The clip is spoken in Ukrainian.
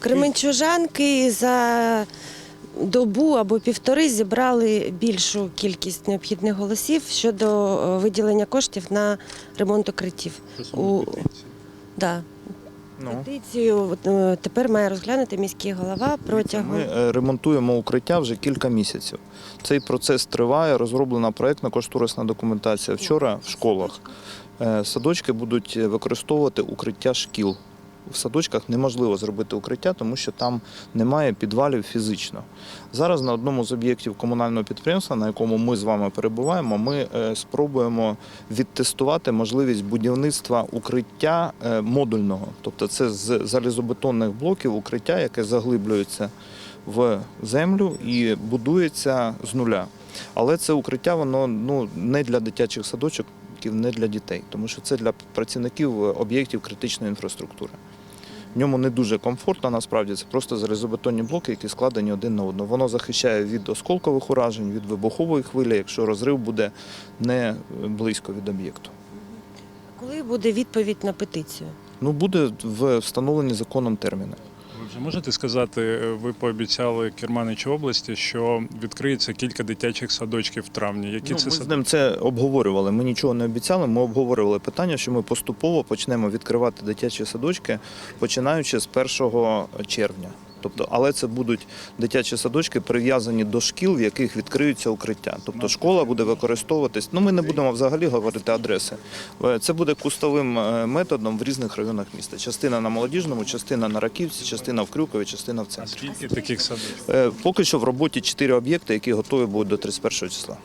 Кременчужанки за добу або півтори зібрали більшу кількість необхідних голосів щодо е, виділення коштів на ремонт укриттів. У... Да. Ну. Петицію е, тепер має розглянути міський голова протягом. Ми е, ремонтуємо укриття вже кілька місяців. Цей процес триває, розроблена проєктна кошторисна документація. Вчора в школах садочки будуть використовувати укриття шкіл. В садочках неможливо зробити укриття, тому що там немає підвалів фізично. Зараз на одному з об'єктів комунального підприємства, на якому ми з вами перебуваємо, ми е, спробуємо відтестувати можливість будівництва укриття е, модульного. Тобто це з залізобетонних блоків укриття, яке заглиблюється в землю і будується з нуля. Але це укриття воно ну не для дитячих садочків, не для дітей, тому що це для працівників об'єктів критичної інфраструктури. В ньому не дуже комфортно, насправді це просто залізобетонні блоки, які складені один на одного. Воно захищає від осколкових уражень, від вибухової хвилі, якщо розрив буде не близько від об'єкту. Коли буде відповідь на петицію? Ну буде в встановлені законом терміни. Ви можете сказати, е, ви пообіцяли Керманичу області, що відкриється кілька дитячих садочків в травні. Які Ну, це ми з ним це обговорювали. Ми нічого не обіцяли. Ми обговорювали питання, що ми поступово почнемо відкривати дитячі садочки, починаючи з 1 червня. Тобто, але це будуть дитячі садочки прив'язані до шкіл, в яких відкриються укриття. Тобто школа буде використовуватись. Ну ми не будемо взагалі говорити адреси. Е, Це буде кустовим е, методом в різних районах міста. Частина на молодіжному, частина на Раківці, частина в Крюкові, частина в А центрі. скільки таких садочків? Е, Поки що в роботі чотири об'єкти, які готові будуть до 31 числа.